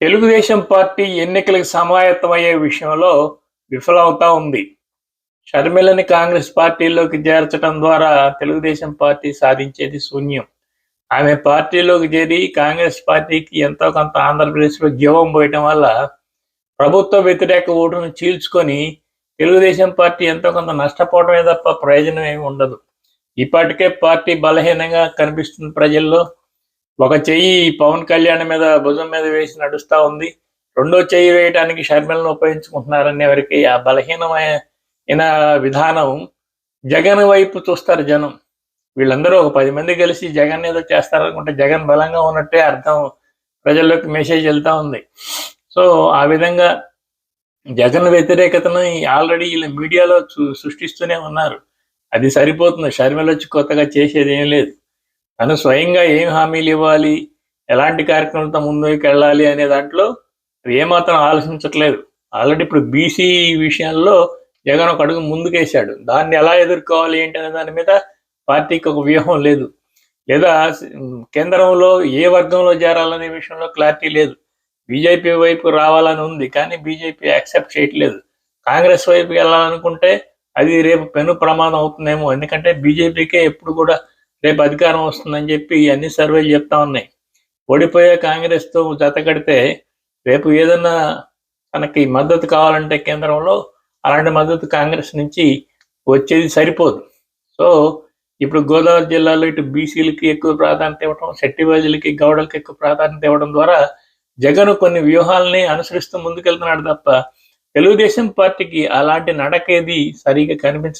Telugu Desam party ఎన్నికలకు సమాయత్తమయ్యే విషయంలో విఫలమవుతా ఉంది. షర్మిలని కాంగ్రెస్ పార్టీలోకి చేర్చడం ద్వారా తెలుగుదేశం పార్టీ సాధించేది శూన్యం. ఆమె పార్టీలోకి చేరి కాంగ్రెస్ పార్టీకి ఎంతో కొంత ఆంధ్రప్రదేశ్లో జీవం పోయటం వల్ల ప్రభుత్వ వ్యతిరేక ఓటును చీల్చుకొని తెలుగుదేశం పార్టీ ఎంతో కొంత నష్టపోవడమే తప్ప ప్రయోజనం ఏమి ఉండదు. ఇప్పటికే పార్టీ బలహీనంగా కనిపిస్తుంది ప్రజల్లో ఒక చెయ్యి పవన్ కళ్యాణ్ మీద భుజం మీద వేసి నడుస్తూ ఉంది. రెండో చెయ్యి వేయడానికి షర్మిలను ఉపయోగించుకుంటున్నారనే వరకు ఆ బలహీనమైన విధానం జగన్ వైపు చూస్తారు జనం. వీళ్ళందరూ ఒక పది మంది కలిసి జగన్ ఏదో చేస్తారనుకుంటే జగన్ బలంగా ఉన్నట్టే అర్థం ప్రజల్లోకి మెసేజ్ వెళ్తా ఉంది. సో ఆ విధంగా జగన్ వ్యతిరేకతను ఆల్రెడీ వీళ్ళ మీడియాలో సృష్టిస్తూనే ఉన్నారు. అది సరిపోతుంది. షర్మిల వచ్చి కొత్తగా చేసేది ఏం లేదు. తను స్వయంగా ఏం హామీలు ఇవ్వాలి? ఎలాంటి కార్యక్రమాలతో ముందుకు వెళ్ళాలి అనే దాంట్లో ఏమాత్రం ఆలోచించట్లేదు. ఆల్రెడీ ఇప్పుడు బీసీ విషయాల్లో జగన్ ఒక అడుగు ముందుకేశాడు. దాన్ని ఎలా ఎదుర్కోవాలి ఏంటి అనే దాని మీద పార్టీకి ఒక వ్యూహం లేదు. లేదా కేంద్రంలో ఏ వర్గంలో చేరాలనే విషయంలో క్లారిటీ లేదు. బీజేపీ వైపు రావాలని ఉంది కానీ బీజేపీ యాక్సెప్ట్ చేయట్లేదు. కాంగ్రెస్ వైపు వెళ్ళాలనుకుంటే అది రేపు పెను ప్రమాదం అవుతుందేమో. ఎందుకంటే బీజేపీకే ఎప్పుడు కూడా రేపు అధికారం వస్తుందని చెప్పి అన్ని సర్వేలు చెప్తా ఉన్నాయి. ఓడిపోయే కాంగ్రెస్తో జత కడితే రేపు ఏదన్నా తనకి మద్దతు కావాలంటే కేంద్రంలో అలాంటి మద్దతు కాంగ్రెస్ నుంచి వచ్చేది సరిపోదు. సో ఇప్పుడు గోదావరి జిల్లాలో ఇటు బీసీలకి ఎక్కువ ప్రాధాన్యత ఇవ్వడం శెట్టివాజులకి గౌడలకి ఎక్కువ ప్రాధాన్యత ఇవ్వడం ద్వారా జగన్ కొన్ని వ్యూహాలని అనుసరిస్తూ ముందుకెళ్తున్నాడు తప్ప తెలుగుదేశం పార్టీకి అలాంటి నడకేది సరిగా కనిపించ